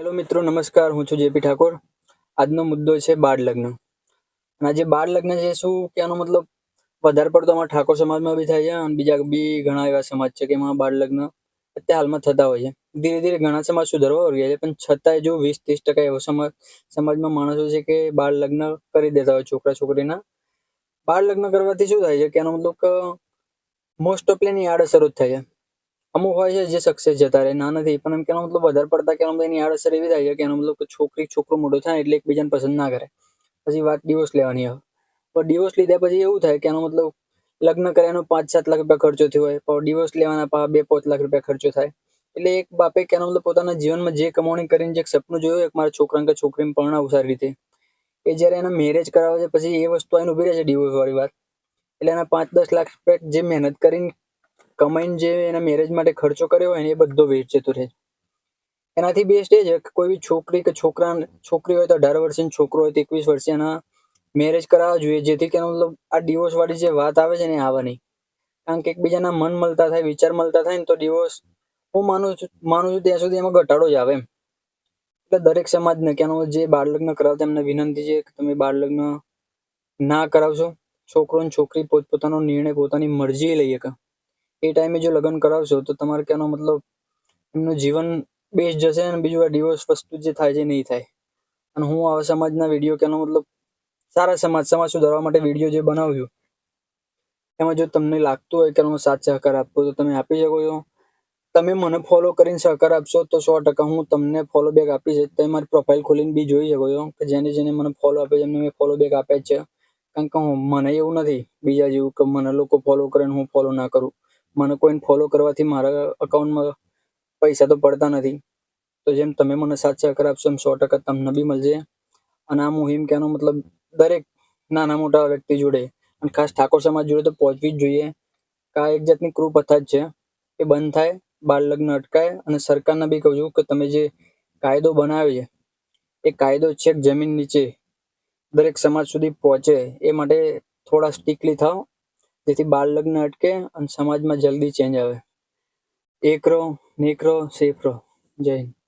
Hello મિત્રો, નમસ્કાર. હું છું જેપી ઠાકોર. આજનો મુદ્દો છે બાળ લગ્ન. અને આજે બાળ લગ્ન છે, શું કહેવાનો મતલબ? વધારે પડતો અમારા ઠાકોર સમાજમાં બી થાય છે અને બીજા બી ઘણા એવા સમાજ છે કે એમાં બાળ લગ્ન અત્યારે હાલમાં થતા હોય છે. ધીરે ધીરે ઘણા સમાજ સુધારવા રહ્યા છે, પણ છતાંય જો વીસ, ત્રીસ ટકા એવો સમાજ, સમાજમાં માણસો છે કે બાળ લગ્ન કરી દેતા હોય છોકરા, છોકરીના. બાળ લગ્ન કરવાથી શું થાય છે? કે એનો મતલબ મોસ્ટ ઓફલી એની આડઅસરો જ થાય છે. અમુક હોય છે જે સક્સેસ જતા રહે, ના નથી, પણ એમ કેનો મતલબ વધારે પડતા કેનો મતલબ એની આડઅસર એવી થાય છે કે એનો મતલબ છોકરી છોકરો મોટો થાય એટલે એકબીજાને પસંદ ના કરે. પછી વાત ડિવોર્સ લેવાની હોય પણ ડિવોર્સ લીધા પછી એવું થાય કે એનો મતલબ લગ્ન કર્યાનો પાંચ સાત લાખ રૂપિયા ખર્ચો થયો હોય, પણ ડિવોર્સ લેવાના બે પાંચ લાખ રૂપિયા ખર્ચો થાય. એટલે એક બાપે કેનો મતલબ પોતાના જીવનમાં જે કમાણી કરીને જે સપનું જોયું એક મારા છોકરાને કે છોકરીને પરણાવું સારી રીતે. એ જ્યારે એના મેરેજ કરાવે છે, પછી એ વસ્તુ આઈને ઊભી રહે છે ડિવોર્સ વાળી વાત. એટલે એના પાંચ દસ લાખ રૂપિયા જે મહેનત કરીને કમાઈને જે એના મેરેજ માટે ખર્ચો કર્યો હોય ને એ બધો વેસ્ટ જતો રહે. એનાથી બેસ્ટ એ છે કે કોઈ બી છોકરી કે છોકરા, છોકરી હોય તો અઢાર વર્ષની છોકરો હોય તો એકવીસ વર્ષે એના મેરેજ કરાવવા જોઈએ. જેથી કે મતલબ આ ડિવોર્સ વાળી જે વાત આવે છે ને આવે નહીં. કારણ કે એકબીજાના મન મળતા થાય, વિચાર મળતા થાય ને તો ડિવોર્સ હું માનું છું માનું છું ત્યાં સુધી એમાં ઘટાડો જ આવે એમ. એટલે દરેક સમાજને કે જે બાળ લગ્ન કરાવતા એમને વિનંતી છે કે તમે બાળ લગ્ન ના કરાવશો. છોકરો ને છોકરી પોતપોતાનો નિર્ણય પોતાની મરજી લઈ શકે એ ટાઈમે જો લગ્ન કરાવશો, તો તમારે કહેવાનો મતલબ એમનું જીવન બેસ જશે અને બીજું આ ડિવોર્સ વસ્તુ જે થાય છે નહીં થાય. અને હું આવા સમાજના વીડિયો કહેવાનો મતલબ સારા સમાજ સમાજ સુધારવા માટે વીડિયો જે બનાવું છું એમાં જો તમને લાગતું હોય કે હું સાથ સહકાર આપવો તો તમે આપી શકો છો. તમે મને ફોલો કરીને સહકાર આપશો તો સો ટકા હું તમને ફોલો બેક આપીશ. તમે મારી પ્રોફાઇલ ખોલીને બી જોઈ શકો છો કે જેને જેને મને ફોલો આપે છે, એમને મેં ફોલો બેક આપ્યા છે. કારણ કે હું, મને એવું નથી બીજા જેવું કે મને લોકો ફોલો કરે હું ફોલો ના કરું. મને કોઈને ફોલો કરવાથી મારા અકાઉન્ટમાં પૈસા તો પડતા નથી. તો જેમ તમે મને સાથ સહકાર આપશો એમ સો ટકા તમને બી મળશે અને આ મુહિમ કહેવાનો મતલબ દરેક નાના મોટા વ્યક્તિ જોડે અને ખાસ ઠાકોર સમાજ જોડે તો પહોંચવી જ જોઈએ. આ એક જાતની કૃપથા જ છે એ બંધ થાય, બાળ લગ્ન અટકાય અને સરકારને બી કહું છું કે તમે જે કાયદો બનાવ્યો છે, એ કાયદો છેક જમીન નીચે દરેક સમાજ સુધી પહોંચે એ માટે થોડા સ્ટીકલી થાવ જેથી બાળ લગ્ન અટકે અને સમાજમાં જલ્દી ચેન્જ આવે. એક રહો નેક રહો સેફ રહો. જય હિન્દ.